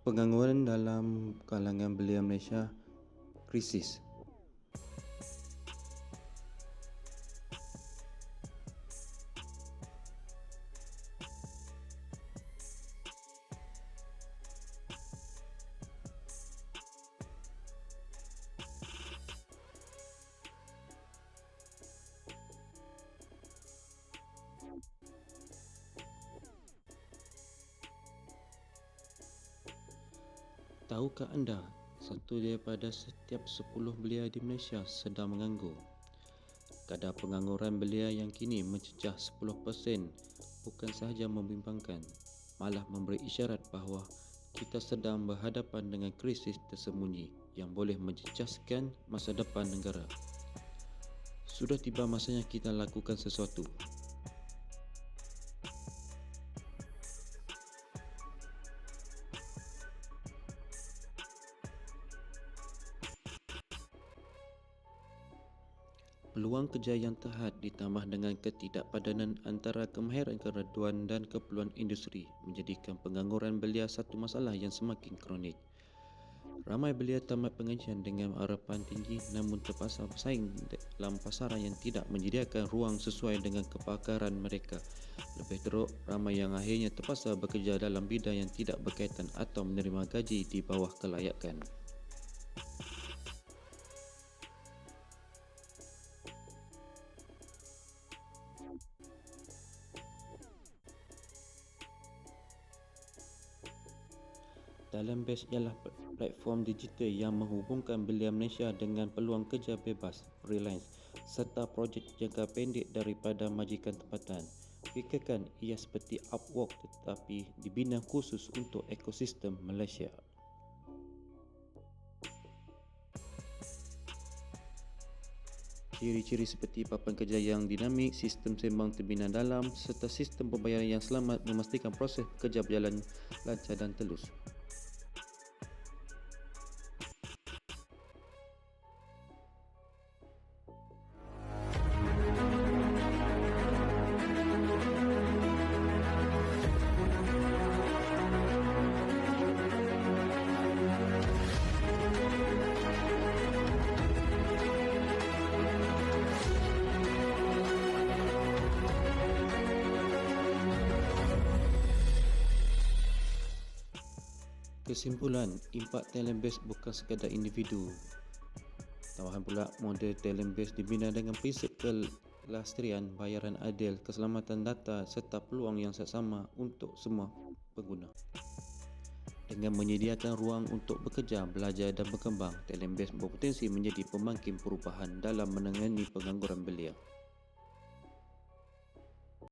Pengangguran dalam kalangan belia Malaysia krisis. Tahukah anda, satu daripada setiap sepuluh belia di Malaysia sedang menganggur? Kadar pengangguran belia yang kini mencecah 10% bukan sahaja membimbangkan, malah memberi isyarat bahawa kita sedang berhadapan dengan krisis tersembunyi yang boleh menjejaskan masa depan negara. Sudah tiba masanya kita lakukan sesuatu. Peluang kerja yang terhad ditambah dengan ketidakpadanan antara kemahiran keraduan dan keperluan industri menjadikan pengangguran belia satu masalah yang semakin kronik. Ramai belia tamat pengajian dengan harapan tinggi namun terpaksa bersaing dalam pasaran yang tidak menyediakan ruang sesuai dengan kepakaran mereka. Lebih teruk, ramai yang akhirnya terpaksa bekerja dalam bidang yang tidak berkaitan atau menerima gaji di bawah kelayakan. Talent ialah platform digital yang menghubungkan belia Malaysia dengan peluang kerja bebas, freelance serta projek jangka pendek daripada majikan tempatan. Fikirkan ia seperti Upwork tetapi dibina khusus untuk ekosistem Malaysia. Ciri-ciri seperti papan kerja yang dinamik, sistem sembang terbina dalam serta sistem pembayaran yang selamat memastikan proses kerja berjalan lancar dan telus. Kesimpulan, impak talent base bukan sekadar individu. Tambahan pula, model talent base dibina dengan prinsip kelastrian, bayaran adil, keselamatan data serta peluang yang sama untuk semua pengguna. Dengan menyediakan ruang untuk bekerja, belajar dan berkembang, talent base berpotensi menjadi pemangkin perubahan dalam menangani pengangguran belia.